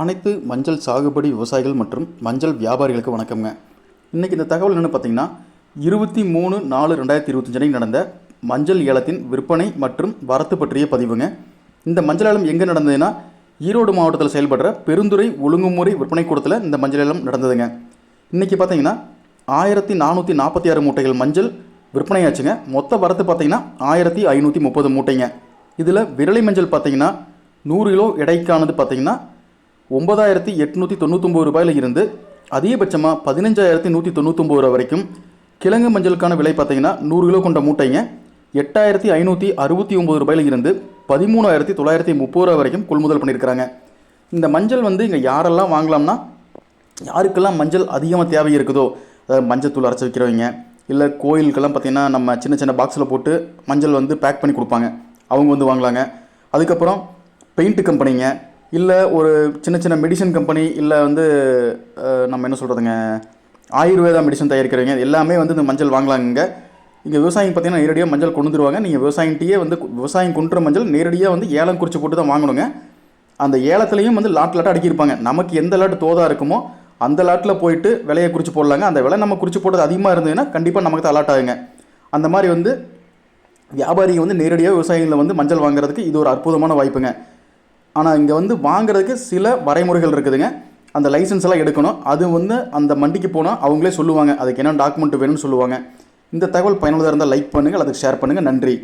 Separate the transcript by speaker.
Speaker 1: அனைத்து மஞ்சள் சாகுபடி விவசாயிகள் மற்றும் மஞ்சள் வியாபாரிகளுக்கு வணக்கம்ங்க. இன்றைக்கி இந்த தகவல் என்னென்னு பார்த்தீங்கன்னா இருபத்தி மூணு நாலு ரெண்டாயிரத்தி இருபத்தஞ்சனைக்கு நடந்த மஞ்சள் ஏலத்தின் விற்பனை மற்றும் வரத்து பற்றிய பதிவுங்க. இந்த மஞ்சள் ஏலம் எங்கே நடந்ததுன்னா ஈரோடு மாவட்டத்தில் செயல்படுற பெருந்துறை ஒழுங்குமுறை விற்பனை கூடத்தில் இந்த மஞ்சள் ஏலம் நடந்ததுங்க. இன்றைக்கி பார்த்தீங்கன்னா ஆயிரத்தி நானூற்றி நாற்பத்தி ஆறு மூட்டைகள் மஞ்சள் விற்பனையாச்சுங்க. மொத்த வரத்து பார்த்தீங்கன்னா ஆயிரத்தி ஐநூற்றி முப்பது மூட்டைங்க. இதில் விரலை மஞ்சள் பார்த்தீங்கன்னா நூறு கிலோ எடைக்கானது பார்த்தீங்கன்னா ஒன்பதாயிரத்தி எட்நூற்றி தொண்ணூத்தொம்பது ரூபாயில் இருந்து அதிகபட்சமாக பதினஞ்சாயிரத்தி நூற்றி தொண்ணூத்தொம்பது ரூபா வரைக்கும் கிழங்கு மஞ்சளுக்கான விலை பார்த்தீங்கன்னா நூறு கிலோ கொண்ட மூட்டைங்க. எட்டாயிரத்தி ஐநூற்றி அறுபத்தி ஒம்பது ரூபாயில் இருந்து பதிமூணாயிரத்தி தொள்ளாயிரத்தி முப்பது ரூபா வரைக்கும் கொள்முதல் பண்ணியிருக்கிறாங்க. இந்த மஞ்சள் வந்து இங்கே யாரெல்லாம் வாங்கலாம்னா யாருக்கெல்லாம் மஞ்சள் அதிகமாக தேவை இருக்குதோ அதாவது மஞ்சள் அரைச்சி வைக்கிறவங்க இல்லை கோயிலுக்கெல்லாம் பார்த்திங்கன்னா நம்ம சின்ன சின்ன பாக்ஸில் போட்டு மஞ்சள் வந்து பேக் பண்ணி கொடுப்பாங்க. அவங்க வந்து வாங்கலாங்க. அதுக்கப்புறம் பெயிண்ட் கம்பெனிங்க இல்லை ஒரு சின்ன சின்ன மெடிசன் கம்பெனி இல்லை வந்து நம்ம என்ன சொல்கிறதுங்க ஆயுர்வேதா மெடிசன் தயாரிக்கிறவங்க எல்லாமே வந்து இந்த மஞ்சள் வாங்கலாங்க. இங்கே விவசாயிங்க பார்த்தீங்கன்னா நேரடியாக மஞ்சள் கொண்டு வந்துருவாங்க. நீங்கள் விவசாயிகிட்டயே வந்து விவசாயம் கொண்டுற மஞ்சள் நேரடியாக வந்து ஏலம் குறித்து போட்டு தான் வாங்கணுங்க. அந்த ஏலத்துலேயும் வந்து லாட் லாட்டாக அடிக்கிருப்பாங்க நமக்கு எந்த லாட்டு தோதாக இருக்குமோ அந்த லாட்டில் போயிட்டு விலையை குறித்து போடலாங்க. அந்த விலை நம்ம குறித்து போட்டது அதிகமாக இருந்ததுன்னா கண்டிப்பாக நமக்கு தான் அலாட் ஆகுங்க. அந்த மாதிரி வந்து வியாபாரிங்க வந்து நேரடியாக விவசாயிகளை வந்து மஞ்சள் வாங்குறதுக்கு இது ஒரு அற்புதமான வாய்ப்புங்க. ஆனால் இங்கே வந்து வாங்குறதுக்கு சில வரைமுறைகள் இருக்குதுங்க. அந்த லைசன்ஸ் எல்லாம் எடுக்கணும். அது வந்து அந்த மண்டிக்கு போனால் அவங்களே சொல்லுவாங்க. அதுக்கு என்ன டாக்குமெண்ட் வேணும்னு சொல்லுவாங்க. இந்த தகவல் பயனுள்ளதாக இருந்தால் லைக் பண்ணுங்கள் அதுக்கு ஷேர் பண்ணுங்கள் நன்றி.